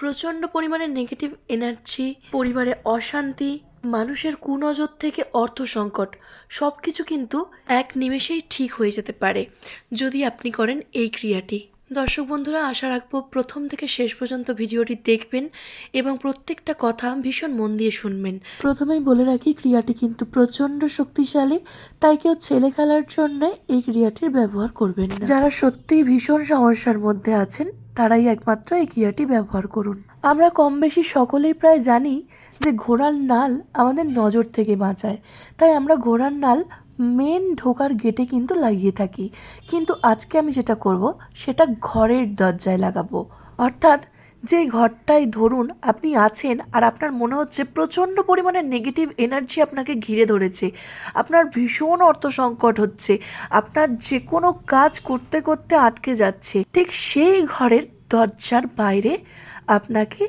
প্রচণ্ড পরিমাণে negative energy পরিবারে অশান্তি, মানুষের কুনজর থেকে অর্থ সংকট সব কিছু কিন্তু এক নিমেষেই ঠিক হয়ে যেতে পারে। যদি আপনি করেন এই ক্রিয়াটি। দর্শক বন্ধুরা, আশা রাখব প্রথম থেকে শেষ পর্যন্ত ভিডিওটি দেখবেন এবং প্রত্যেকটা কথা ভীষণ মন দিয়ে শুনবেন। প্রথমেই বলে রাখি, ক্রিয়াটি কিন্তু প্রচণ্ড শক্তিশালী, তাই কেউ ছেলে খেলার জন্য এই ক্রিয়াটির ব্যবহার করবেন না। যারা সত্যিই ভীষণ সমস্যার মধ্যে আছেন, তারাই একমাত্র এই ক্রিয়াটি ব্যবহার করুন। আমরা কম বেশি সকলেই প্রায় জানি যে ঘোড়ার নাল আমাদের নজর থেকে বাঁচায়, তাই আমরা ঘোড়ার নাল মেন ঢোকার গেটে কিন্তু লাগিয়ে থাকি। কিন্তু আজকে আমি যেটা করব, সেটা ঘরের দরজায় লাগাবো। অর্থাৎ যে ঘরটায় ধরুন আপনি আছেন আর আপনার মনে হচ্ছে প্রচণ্ড পরিমাণে নেগেটিভ এনার্জি আপনাকে ঘিরে ধরেছে, আপনার ভীষণ অর্থ সংকট হচ্ছে, আপনার যে কোনো কাজ করতে করতে আটকে যাচ্ছে, ঠিক সেই ঘরের দরজার বাইরে আপনাকে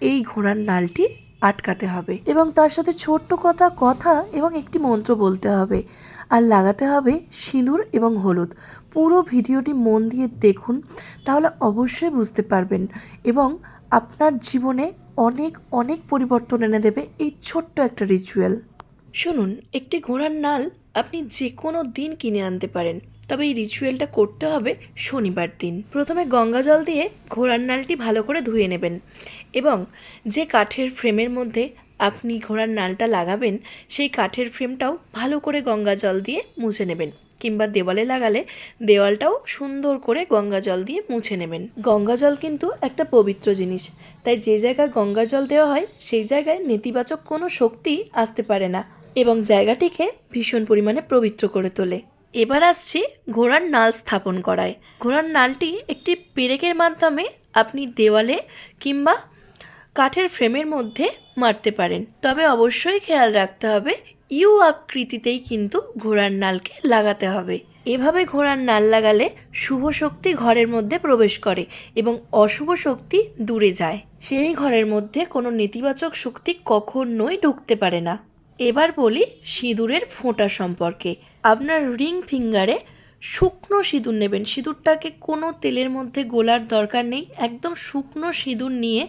এই ঘোড়ার নালটি আটকাতে হবে। এবং তার সাথে ছোট্ট কটা কথা এবং একটি মন্ত্র বলতে হবে। আর লাগাতে হবে সিঁদুর এবং হলুদ। পুরো ভিডিওটি মন দিয়ে দেখুন, তাহলে অবশ্যই বুঝতে পারবেন। এবং আপনার জীবনে অনেক অনেক পরিবর্তন এনে দেবে এই ছোট্ট একটা রিচুয়াল শুনুন, একটি ঘোড়ার নাল আপনি যে কোনো দিন কিনে আনতে পারেন। তবে এই রিচুয়ালটা করতে হবে শনিবার দিন। প্রথমে গঙ্গা জল দিয়ে ঘোড়ার নালটি ভালো করে ধুয়ে নেবেন এবং যে কাঠের ফ্রেমের মধ্যে আপনি ঘোড়ার নালটা লাগাবেন, সেই কাঠের ফ্রেমটাও ভালো করে গঙ্গা জল দিয়ে মুছে নেবেন কিংবা দেওয়ালে লাগালে দেওয়ালটাও সুন্দর করে গঙ্গা জল দিয়ে মুছে নেবেন। গঙ্গা জল কিন্তু একটা পবিত্র জিনিস, তাই যে জায়গায় গঙ্গা জল দেওয়া হয়, সেই জায়গায় নেতিবাচক কোনো শক্তি আসতে পারে না এবং জায়গাটিকে ভীষণ পরিমাণে পবিত্র করে তোলে। এবার আসছি ঘোড়ার নাল স্থাপন করায়। ঘোড়ার নালটি একটি পেরেকের মাধ্যমে আপনি দেওয়ালে কিংবা কাঠের ফ্রেমের মধ্যে মারতে পারেন। তবে অবশ্যই খেয়াল রাখতে হবে, ইউ আকৃতিতেই কিন্তু ঘোড়ার নালকে লাগাতে হবে। এভাবে ঘোড়ার নাল লাগালে শুভ শক্তি ঘরের মধ্যে প্রবেশ করে এবং অশুভ শক্তি দূরে যায়। সেই ঘরের মধ্যে কোনো নেতিবাচক শক্তি কখনোই ঢুকতে পারে না। এবার বলি সিঁদুরের ফোঁটা সম্পর্কে। আপনার রিং ফিঙ্গারে শুকনো সিঁদুর নেবেন। সিঁদুরটাকে কোনো তেলের মধ্যে গোলার দরকার নেই। একদম শুকনো সিঁদুর নিয়ে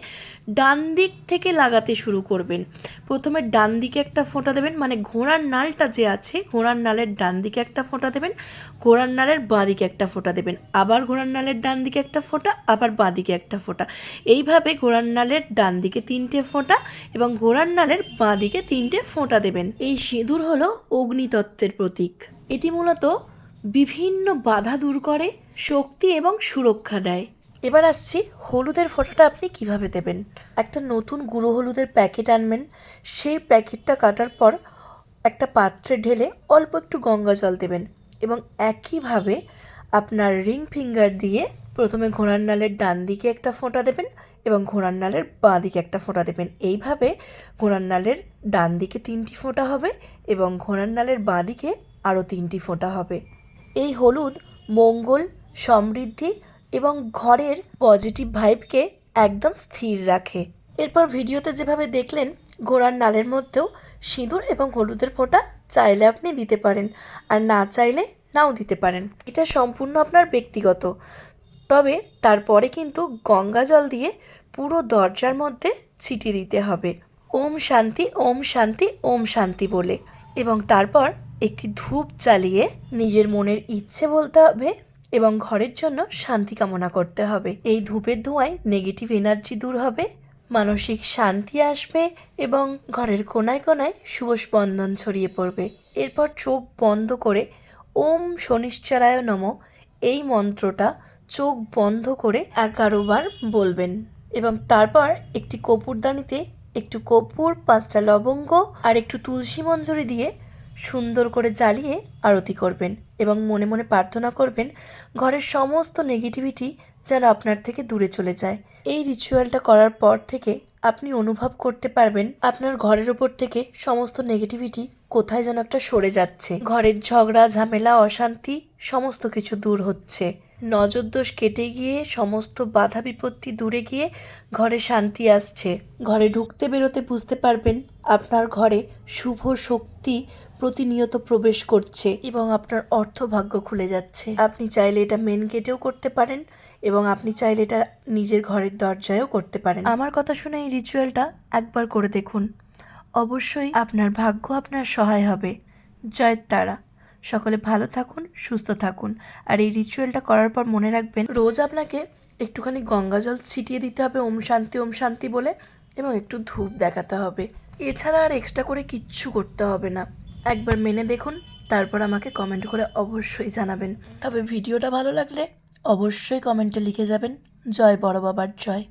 ডান দিক থেকে লাগাতে শুরু করবেন। প্রথমে ডান দিকে একটা ফোঁটা দেবেন মানে ঘোড়ার নালটা যে আছে, ঘোড়ার নালের ডান দিকে একটা ফোঁটা দেবেন, ঘোড়ার নালের বাঁ দিকে একটা ফোঁটা দেবেন। আবার ঘোড়ার নালের ডান দিকে একটা ফোঁটা, আবার বাঁ দিকে একটা ফোঁটা। এইভাবে ঘোড়ার নালের ডান দিকে তিনটে ফোঁটা এবং ঘোড়ার নালের বাঁ দিকে তিনটে ফোঁটা দেবেন। এই সিঁদুর হলো অগ্নিতত্ত্বের প্রতীক। এটি মূলত বিভিন্ন বাধা দূর করে, শক্তি এবং সুরক্ষা দেয়। এবার আসছি হলুদের ফোঁটাটা আপনি কীভাবে দেবেন? একটা নতুন গুঁড়ো হলুদের প্যাকেট আনবেন, সেই প্যাকেটটা কাটার পর একটা পাত্রে ঢেলে অল্প একটু গঙ্গা জল দেবেন এবং একইভাবে আপনার রিং ফিঙ্গার দিয়ে প্রথমে ঘোড়ার নালের ডান দিকে একটা ফোঁটা দেবেন এবং ঘোড়ার নালের বাঁ দিকে একটা ফোঁটা দেবেন। এইভাবে ঘোড়ার নালের ডান দিকে তিনটি ফোঁটা হবে এবং ঘোড়ার নালের বাঁ দিকে আরও তিনটি ফোঁটা হবে। এই হলুদ মঙ্গল, সমৃদ্ধি এবং ঘরের পজিটিভ ভাইবকে একদম স্থির রাখে। এরপর ভিডিওতে যেভাবে দেখলেন, ঘোড়ার নালের মধ্যেও সিঁদুর এবং হলুদের ফোঁটা চাইলে আপনি দিতে পারেন, আর না চাইলে নাও দিতে পারেন। এটা সম্পূর্ণ আপনার ব্যক্তিগত। তবে তারপরে কিন্তু গঙ্গা জল দিয়ে পুরো দরজার মধ্যে ছিটিয়ে দিতে হবে। ওম শান্তি ওম শান্তি ওম শান্তি বলে। এবং তারপর একটি ধূপ জ্বালিয়ে নিজের মনের ইচ্ছে বলতে হবে এবং ঘরের জন্য শান্তি কামনা করতে হবে। এই ধূপের ধোঁয়ায় নেগেটিভ এনার্জি দূর হবে, মানসিক শান্তি আসবে এবং ঘরের কোনায় কোনায় শুভ স্পন্দন ছড়িয়ে পড়বে। এরপর চোখ বন্ধ করে ওম শনিশ্চরায় নম এই মন্ত্রটা চোখ বন্ধ করে এগারো বার বলবেন এবং তারপর একটি কপুরদানিতে একটু কপুর, পাঁচটা লবঙ্গ আর একটু তুলসী মঞ্জুরি দিয়ে সুন্দর করে জ্বালিয়ে আরতি করবেন এবং মনে মনে প্রার্থনা করবেন ঘরের সমস্ত নেগেটিভিটি যেন আপনার থেকে দূরে চলে যায়। এই রিচুয়ালটা করার পর থেকে আপনি অনুভব করতে পারবেন আপনার ঘরের ওপর থেকে সমস্ত নেগেটিভিটি কোথায় যেন একটা সরে যাচ্ছে। ঘরের ঝগড়া, ঝামেলা, অশান্তি সমস্ত কিছু দূর হচ্ছে। নজর দোষ কেটে গিয়ে সমস্ত বাধা বিপত্তি দূরে গিয়ে ঘরে শান্তি আসছে। ঘরে ঢুকতে বেরোতে বুঝতে পারবেন আপনার ঘরে শুভ শক্তি প্রতিনিয়ত প্রবেশ করছে এবং আপনার অর্থভাগ্য খুলে যাচ্ছে। আপনি চাইলে এটা মেন গেটেও করতে পারেন এবং আপনি চাইলে এটা নিজের ঘরের দরজায়ও করতে পারেন। আমার কথা শুনে এই রিচুয়ালটা একবার করে দেখুন। অবশ্যই আপনার ভাগ্য আপনার সহায় হবে। জয় তারা। সকলে ভালো থাকুন, সুস্থ থাকুন। আর এই রিচুয়ালটা করার পর মনে রাখবেন, রোজ আপনাকে একটুখানি গঙ্গা জল ছিটিয়ে দিতে হবে ওম শান্তি ওম শান্তি বলে এবং একটু ধূপ দেখাতে হবে। এছাড়া আর এক্সট্রা করে কিচ্ছু করতে হবে না। একবার মেনে দেখুন, তারপর আমাকে কমেন্ট করে অবশ্যই জানাবেন। তবে ভিডিওটা ভালো লাগলে অবশ্যই কমেন্টে লিখে যাবেন, জয় বড় বাবার জয়।